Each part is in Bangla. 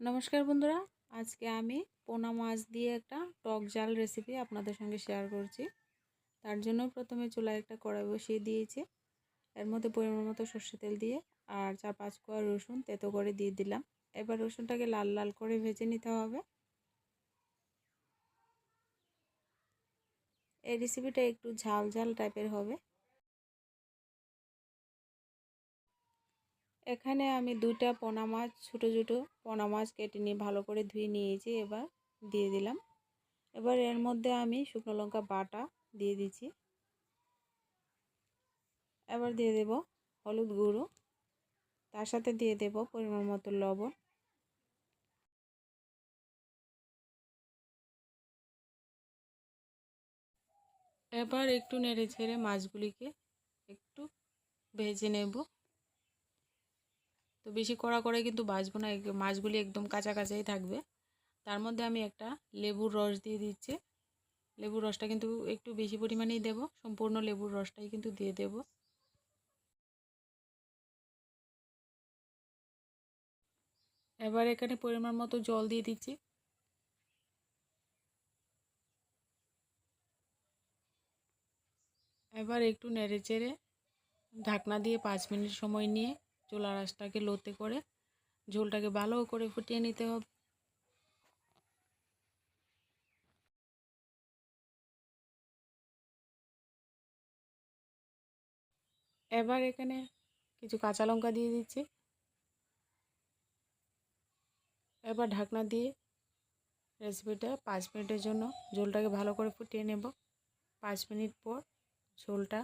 নমস্কার বন্ধুরা, আজকে আমি পোনা মাছ দিয়ে একটা টক জাল রেসিপি আপনাদের সঙ্গে শেয়ার করছি। তার জন্য প্রথমে চুলায় একটা কড়াই বসিয়ে দিয়েছি। এর মধ্যে পরিমাণ মতো সর্ষে তেল দিয়ে আর চার পাঁচ কোয়া রসুন তেতো করে দিয়ে দিলাম। এবার রসুনটাকে লাল লাল করে ভেজে নিতে হবে। এই রেসিপিটা একটু ঝাল ঝাল টাইপের হবে। এখানে আমি দুইটা পোনা মাছ, ছোটো ছোটো পোনা মাছ কেটে নিয়ে ভালো করে ধুয়ে নিয়েছি, এবার দিয়ে দিলাম। এবার এর মধ্যে আমি শুকনো লঙ্কা বাটা দিয়ে দিচ্ছি। এবার দিয়ে দেব হলুদ গুঁড়ো, তার সাথে দিয়ে দেব পরিমাণ মতো লবণ। এবার একটু নেড়ে ছেড়ে মাছগুলিকে একটু ভেজে নেব। তো বেশি কড়া করে কিন্তু বাজবো না মাছগুলি একদম কাঁচা কাঁচাই থাকবে। তার মধ্যে আমি একটা লেবুর রস দিয়ে দিচ্ছি। লেবুর রসটা কিন্তু একটু বেশি পরিমাণেই দেব, সম্পূর্ণ লেবুর রসটাই কিন্তু দিয়ে দেব। এবার এখানে পরিমাণ মতো জল দিয়ে দিচ্ছি। এবার একটু নেড়ে চেড়ে ঢাকনা দিয়ে পাঁচ মিনিট সময় নিয়ে চুলা রাসটাকে লোতে করে ঝোলটাকে ভালো করে ফুটিয়ে নিতে হবে। এবার এখানে কিছু কাঁচা লঙ্কা দিয়ে দিচ্ছি। এবার ঢাকনা দিয়ে রেসিপিটা পাঁচ মিনিটের জন্য ঝোলটাকে ভালো করে ফুটিয়ে নেব। পাঁচ মিনিট পর ঝোলটা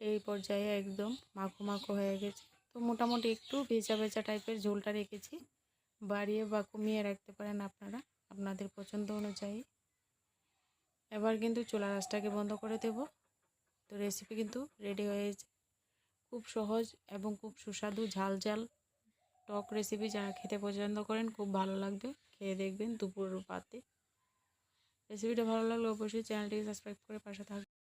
এই পর্যায়ে একদম মাখো মাখো হয়ে গেছে। তো মোটামুটি একটু ভেজা ভেজা টাইপের ঝোলটা রেখেছি। বাড়িয়ে বা কমিয়ে রাখতে পারেন আপনারা, আপনাদের পছন্দ অনুযায়ী। এবার কিন্তু চুলা রাসটাকে বন্ধ করে দেব। তো রেসিপি কিন্তু রেডি হয়েছে। খুব সহজ এবং খুব সুস্বাদু ঝাল ঝাল টক রেসিপি যারা খেতে পছন্দ করেন, খুব ভালো লাগবে। খেয়ে দেখবেন দুপুর পাতে রেসিপিটা ভালো লাগলে অবশ্যই চ্যানেলটিকে সাবস্ক্রাইব করে পাশে থাকবেন